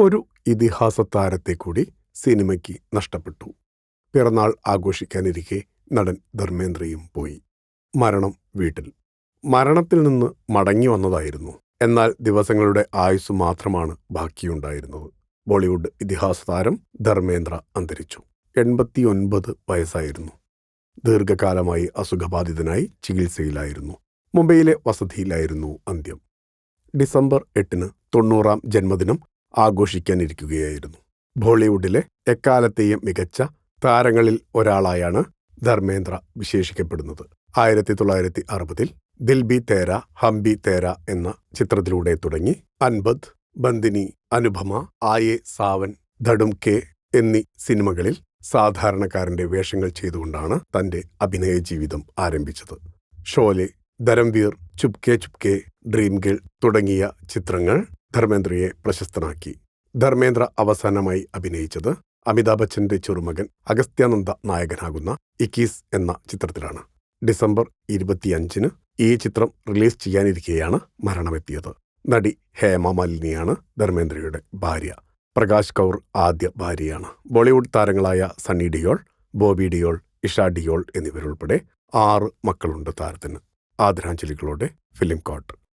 ഒരു ഇതിഹാസ താരത്തെ കൂടി സിനിമയ്ക്ക് നഷ്ടപ്പെട്ടു. പിറന്നാൾ ആഘോഷിക്കാനിരിക്കെ നടൻ ധർമ്മേന്ദ്രയും പോയി. മരണം വീട്ടിൽ. മരണത്തിൽ നിന്ന് മടങ്ങി വന്നതായിരുന്നു. എന്നാൽ ദിവസങ്ങളുടെ ആയുസ് മാത്രമാണ് ബാക്കിയുണ്ടായിരുന്നത്. ബോളിവുഡ് ഇതിഹാസ താരം ധർമ്മേന്ദ്ര അന്തരിച്ചു. എൺപത്തിയൊൻപത് വയസ്സായിരുന്നു. ദീർഘകാലമായി അസുഖബാധിതനായി ചികിത്സയിലായിരുന്നു. മുംബൈയിലെ വസതിയിലായിരുന്നു അന്ത്യം. ഡിസംബർ എട്ടിന് തൊണ്ണൂറാം ജന്മദിനം ആഘോഷിക്കാനിരിക്കുകയായിരുന്നു. ബോളിവുഡിലെ എക്കാലത്തെയും മികച്ച താരങ്ങളിൽ ഒരാളായാണ് ധർമ്മേന്ദ്ര വിശേഷിക്കപ്പെടുന്നത്. ആയിരത്തി തൊള്ളായിരത്തി അറുപതിൽ ദിൽബി തേര ഹംബി തേര എന്ന ചിത്രത്തിലൂടെ തുടങ്ങി അൻപത് ബന്ദിനി അനുപമ ആയെ സാവൻ ധടും കെ എന്നീ സിനിമകളിൽ സാധാരണക്കാരന്റെ വേഷങ്ങൾ ചെയ്തുകൊണ്ടാണ് തന്റെ അഭിനയ ജീവിതം ആരംഭിച്ചത്. ഷോലെ ധരംവീർ ചുപ്കെ ചുപ്കെ ഡ്രീം ഗേൾ തുടങ്ങിയ ചിത്രങ്ങൾ ധർമ്മേന്ദ്രയെ പ്രശസ്തനാക്കി. ധർമ്മേന്ദ്ര അവസാനമായി അഭിനയിച്ചത് അമിതാഭ് ബച്ചന്റെ ചെറുമകൻ അഗസ്ത്യാനന്ദ നായകനാകുന്ന ഇക്കീസ് എന്ന ചിത്രത്തിലാണ്. ഡിസംബർ ഇരുപത്തിയഞ്ചിന് ഈ ചിത്രം റിലീസ് ചെയ്യാനിരിക്കെയാണ് മരണമെത്തിയത്. നടി ഹേമ മാലിനിയാണ് ധർമ്മേന്ദ്രയുടെ ഭാര്യ. പ്രകാശ് കൗർ ആദ്യ ഭാര്യയാണ്. ബോളിവുഡ് താരങ്ങളായ സണ്ണി ഡിയോൾ ബോബി ഡിയോൾ ഇഷ ഡിയോൾ എന്നിവരുൾപ്പെടെ ആറ് മക്കളുണ്ട് താരത്തിന്. ആദരാഞ്ജലികളോടെ ഫിലിം കോട്ട്